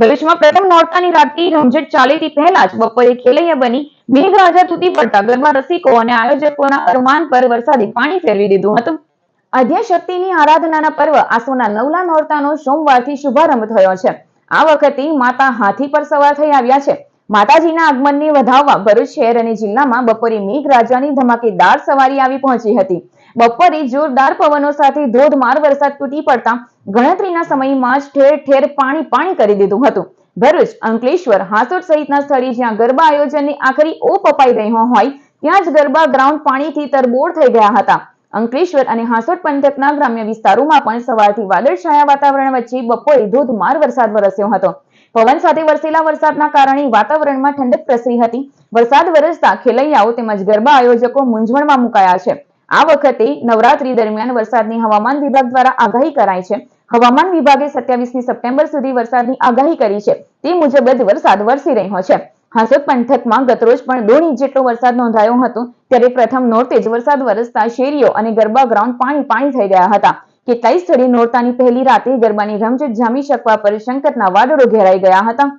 ભરૂચમાં પ્રથમ નોરતાની રાતની રમઝટ ચાલે તે પહેલા જ બપોરે ખેલૈયા બની મેઘરાજા તૂટી પડતા ગરબા રસિકો અને આયોજકોના અરમાન પર વરસાદે પાણી ફેરવી દીધું હતું. આદ્યશક્તિની આરાધનાના પર્વ આસોના નવલા નોરતાનો સોમવારથી શુભારંભ થયો છે. આ વખતે માતા હાથી પર સવાર થઈ આવ્યા છે. માતાજીના આગમનને વધાવવા ભરૂચ શહેર અને જિલ્લામાં બપોરે મેઘરાજાની ધમાકેદાર સવારી આવી પહોંચી હતી. બપોરે જોરદાર પવનો સાથે ધોધમાર વરસાદ તૂટી પડતા ગણતરીના સમયમાં જ ઠેર ઠેર પાણી પાણી કરી દીધું હતું. ભરૂચ, અંકલેશ્વર હાસોટ સહિતના સ્થળે જ્યાં ગરબા આયોજનની આખરી ઓપ અપાઈ રહ્યો હોય, ત્યાં જ ગરબા ગ્રાઉન્ડ પાણીથી તરબોળ થઈ ગયા હતા. અંકલેશ્વર અને હાસોટ પંથકના ગ્રામ્ય વિસ્તારોમાં પણ સવારથી વાદળછાયા વાતાવરણ વચ્ચે બપોરે ધોધમાર વરસાદ વરસ્યો હતો. પવન સાથે વરસેલા વરસાદના કારણે વાતાવરણમાં ઠંડક પ્રસરી હતી. વરસાદ વરસતા ખેલૈયાઓ તેમજ ગરબા આયોજકો મૂંઝવણમાં મુકાયા છે. આ વખતે નવરાત્રી દરમિયાન વરસાદની હવામાન વિભાગ દ્વારા આગાહી કરાઈ છે. હવામાન વિભાગે સત્યાવીસમી સપ્ટેમ્બર સુધી વરસાદની આગાહી કરી છે. તે મુજબ જ વરસાદ વરસી રહ્યો છે. હાંસોદ પંથકમાં ગતરોજ પણ દોઢ ઇંચ જેટલો વરસાદ નોંધાયો હતો. ત્યારે પ્રથમ નોરતે જ વરસાદ વરસતા શેરીઓ અને ગરબા ગ્રાઉન્ડ પાણી પાણી થઈ ગયા હતા. કેટલાય સ્થળે નોરતાની પહેલી રાતે ગરબાની રમઝટ જામી શકવા પર સંકટના વાદળો ઘેરાઈ ગયા હતા.